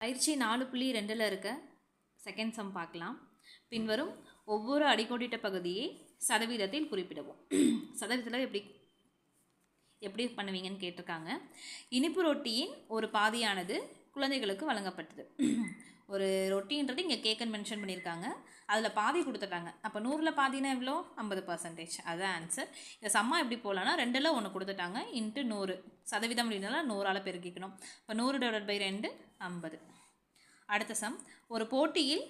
பயிற்சி நாலு புள்ளி ரெண்டில் இருக்க செகண்ட் சம் பார்க்கலாம். பின்வரும் ஒவ்வொரு அடிக்கோடிட்ட பகுதியை சதவீதத்தில் குறிப்பிடவும். சதவீதத்தில் எப்படி எப்படி பண்ணுவீங்கன்னு கேட்டிருக்காங்க. இனிப்பு ரொட்டியின் ஒரு பாதியானது குழந்தைகளுக்கு வழங்கப்பட்டது. ஒரு ரொட்டின்றது இங்கே கேக்குன்னு மென்ஷன் பண்ணியிருக்காங்க. அதில் பாதி கொடுத்துட்டாங்க. அப்போ நூறில் பாதினா எவ்வளோ? ஐம்பது பர்சன்டேஜ் அதுதான் ஆன்சர் இந்த சம்மா எப்படி போகலான்னா ரெண்டில் ஒன்று கொடுத்துட்டாங்க. இன்ட்டு நூறு. சதவீதம் அப்படின்னால நூறால் பெருக்கிக்கணும். இப்போ நூறு டிவைட் பை ரெண்டு ஐம்பது. அடுத்த சம் ஒரு போட்டியில்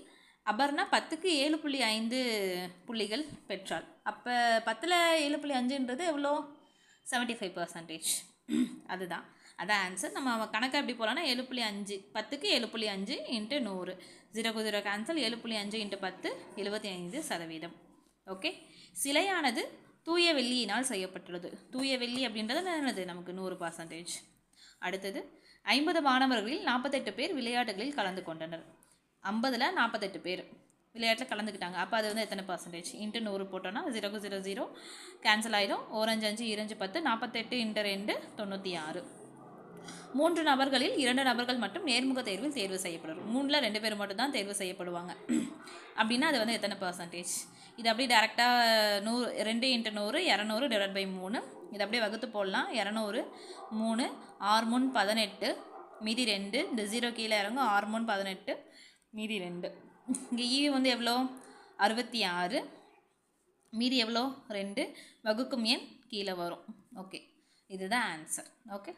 அபர்ணா பத்துக்கு ஏழு புள்ளி ஐந்து புள்ளிகள் பெற்றாள். அப்போ பத்தில் ஏழு புள்ளி அஞ்சுன்றது எவ்வளோ? செவன்ட்டி ஃபைவ் பர்சன்டேஜ் அதுதான். அதான் ஆன்சர் நம்ம கணக்கு எப்படி போகலான்னா ஏழு புள்ளி அஞ்சு பத்துக்கு ஏழு புள்ளி அஞ்சு இன்ட்டு நூறு. ஜீரோக்கு ஜீரோ கேன்சல் ஏழு புள்ளி அஞ்சு இன்ட்டு பத்து எழுபத்தி ஐந்து சதவீதம். ஓகே சிலையானது தூய வெள்ளியினால் செய்யப்பட்டுள்ளது. தூய வெள்ளி அப்படின்றது என்னது? நமக்கு நூறு பர்சன்டேஜ் அடுத்தது ஐம்பது மாணவர்களில் நாற்பத்தெட்டு பேர் விளையாட்டுகளில் கலந்து கொண்டனர். ஐம்பதில் நாற்பத்தெட்டு பேர் விளையாட்டில் கலந்துக்கிட்டாங்க. அப்போ அது வந்து எத்தனை பர்சன்டேஜ் இன்ட்டு நூறு போட்டோன்னா ஜீரோக்கு ஜீரோ ஜீரோ கேன்சல் ஆகிடும் ஓரஞ்சு அஞ்சு இரஞ்சு பத்து நாற்பத்தெட்டு இன்ட்டு ரெண்டு தொண்ணூற்றி ஆறு. மூன்று நபர்களில் இரண்டு நபர்கள் மட்டும் நேர்முக தேர்வில் தேர்வு செய்யப்படும் மூணில் ரெண்டு பேர் மட்டும் தான் தேர்வு செய்யப்படுவாங்க. அப்படின்னா அது வந்து எத்தனை பர்சன்டேஜ் இது அப்படியே டேரெக்டாக நூறு ரெண்டு இன்ட்டு நூறு இரநூறு டிவைட் பை மூணு. இது அப்படியே வகுத்து போடலாம். இரநூறு மூணு ஆறு மூணு பதினெட்டு மீதி ரெண்டு. இந்த ஜீரோ கீழே இறங்கும். ஆறு மூணு பதினெட்டு மீதி ரெண்டு. இங்கே ஈவி e வந்து எவ்வளோ? அறுபத்தி ஆறு. மீதி எவ்வளோ? ரெண்டு. வகுக்கும் எண் கீழே வரும். ஓகே இதுதான் ஆன்சர் ஓகே